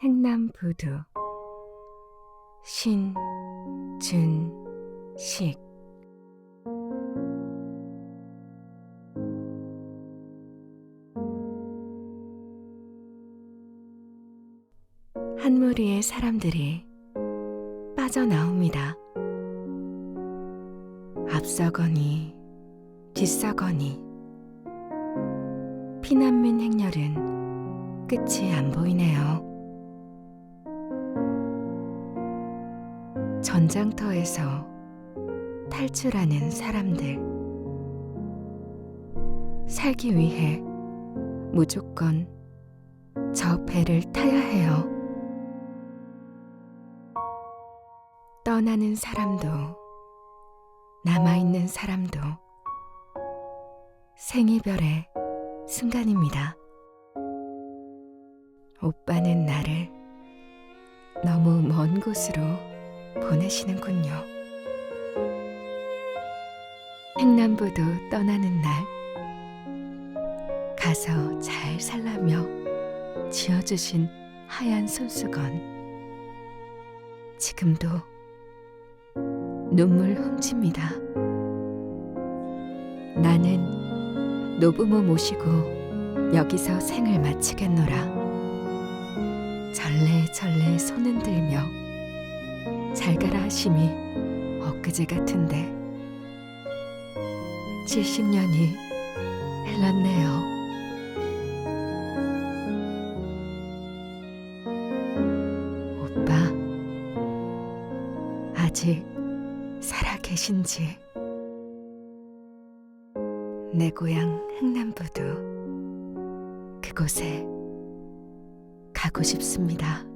행남부두 신준식 한 무리의 사람들이 빠져나옵니다. 앞서거니 뒤서거니 피난민 행렬은 끝이 안 보이네요. 전장터에서 탈출하는 사람들. 살기 위해 무조건 저 배를 타야 해요. 떠나는 사람도, 남아있는 사람도, 생이별의 순간입니다. 오빠는 나를 너무 먼 곳으로 보내시는군요. 행남부도 떠나는 날, 가서 잘 살라며 지어주신 하얀 손수건. 지금도 눈물 훔칩니다. 나는 노부모 모시고 여기서 생을 마치겠노라. 절레절레 손은 들며 잘 가라 하심이 엊그제 같은데 70년이 흘렀네요. 오빠, 아직 살아 계신지. 내 고향 흥남부두 그곳에 가고 싶습니다.